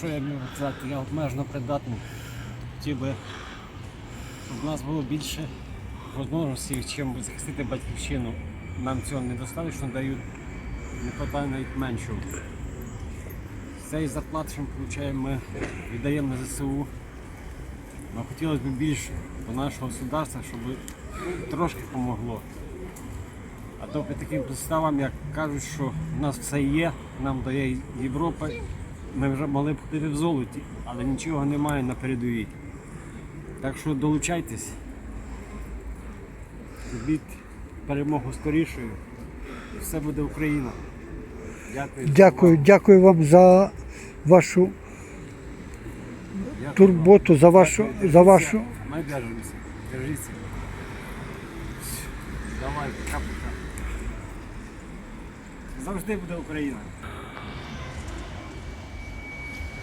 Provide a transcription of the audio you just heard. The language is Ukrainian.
що я можу сказати, я обмежено придатний. Хотів би, щоб в нас було більше можливостей, чим захистити батьківщину. Нам цього недостатньо дають, не вистачає навіть меншого. Цей зарплат, що ми отримуємо, ми віддаємо на ЗСУ. Але хотілося б більше до нашого государства, щоб трошки допомогло. А то під таким підставам, як кажуть, що в нас все є, нам дає Європа, ми вже могли б ходити в золоті, але нічого немає на передовій. Так що долучайтесь, робіть перемогу скорішою. Все буде Україна. Дякую. Дякую, дякую вам за вашу Дякую турботу, за вашу, Дякую. за вашу. Ми держимося. Держіться. Давай, пока-пока. Завжди буде Україна.